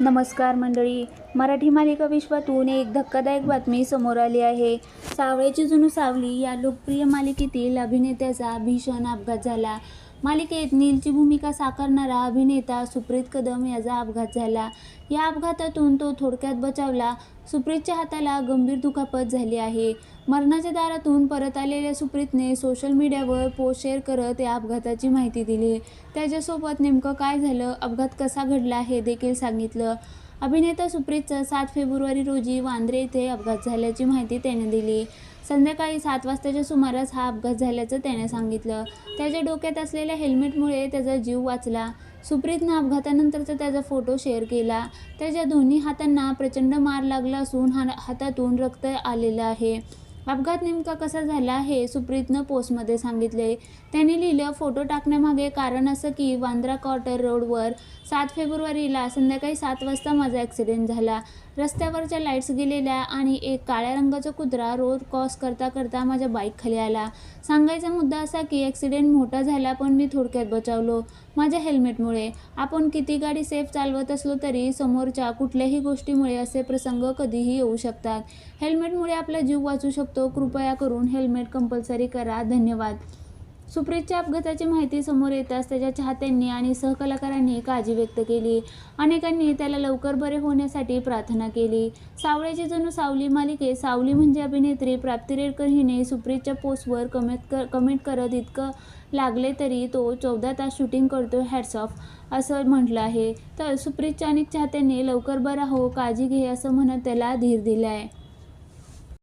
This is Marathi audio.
नमस्कार मंडळी. मराठी मालिका विश्वातून एक धक्कादायक बातमी समोर आली आहे. सावळेची जुनू सावली या लोकप्रिय मालिकेतील अभिनेत्याचा भीषण अपघात झाला. मालिकेत नीलची भूमिका साकारणारा अभिनेता सुप्रीत कदम याचा अपघात झाला. या अपघातातून तो थोडक्यात बचावला. सुप्रीतच्या हाताला गंभीर दुखापत झाली आहे. मरणाच्या दारातून परत आलेल्या सुप्रीतने सोशल मीडियावर पोस्ट शेअर करत या अपघाताची माहिती दिली. त्याच्यासोबत नेमकं काय झालं? अपघात कसा घडला हे देखील सांगितलं. अभिनेता सुप्रीतचा सात फेब्रुवारी रोजी वांद्रे येथे अपघात झाल्याची माहिती त्याने दिली. संध्याकाळी सात वाजताच्या सुमारास हा अपघात झाल्याचं त्याने सांगितलं. त्याच्या डोक्यात असलेल्या हेल्मेटमुळे त्याचा जीव वाचला. सुप्रीतनं अपघातानंतरचा त्याचा फोटो शेअर केला. त्याच्या दोन्ही हातांना प्रचंड मार लागला असून हा हातातून रक्त आलेलं आहे. अपघात नेमका कसा झाला हे सुप्रीतनं पोस्टमध्ये सांगितले. त्यांनी लिहिलं फोटो टाकण्यामागे कारण असं की वांद्रा क्वार्टर रोडवर सात फेब्रुवारीला संध्याकाळी सात वाजता माझा ॲक्सिडेंट झाला. रस्त्यावरच्या लाईट्स गेलेल्या आणि एक काळ्या रंगाचा कुत्रा रोड क्रॉस करता करता माझ्या बाईक खाली आला. सांगायचा मुद्दा असा की ॲक्सिडेंट मोठा झाला पण मी थोडक्यात बचावलो माझ्या हेल्मेटमुळे आपण किती गाडी सेफ चालवत असलो तरी समोरच्या कुठल्याही गोष्टीमुळे असे प्रसंग कधीही येऊ शकतात. हेल्मेटमुळे आपला जीव वाचू शकतो शकतो. कृपया करून हेल्मेट कंपल्सरी करा. धन्यवाद. सुप्रीतच्या अपघाताची माहिती समोर येताच त्याच्या चाहत्यांनी आणि सहकलाकारांनी काळजी व्यक्त केली. अनेकांनी त्याला लवकर बरे होण्यासाठी प्रार्थना केली. सावळ्याची जणू सावली मालिकेत सावली म्हणजे अभिनेत्री प्राप्ती रेडकर हिने सुप्रीतच्या पोस्टवर कमेंट कर कमेंट करत इतकं लागले तरी तो चौदा तास शूटिंग करतो हॅट्स ऑफ असं म्हटलं आहे. तर सुप्रीतच्या अनेक चाहत्यांनी लवकर बरा हो काळजी घे असं म्हणत त्याला धीर दिला आहे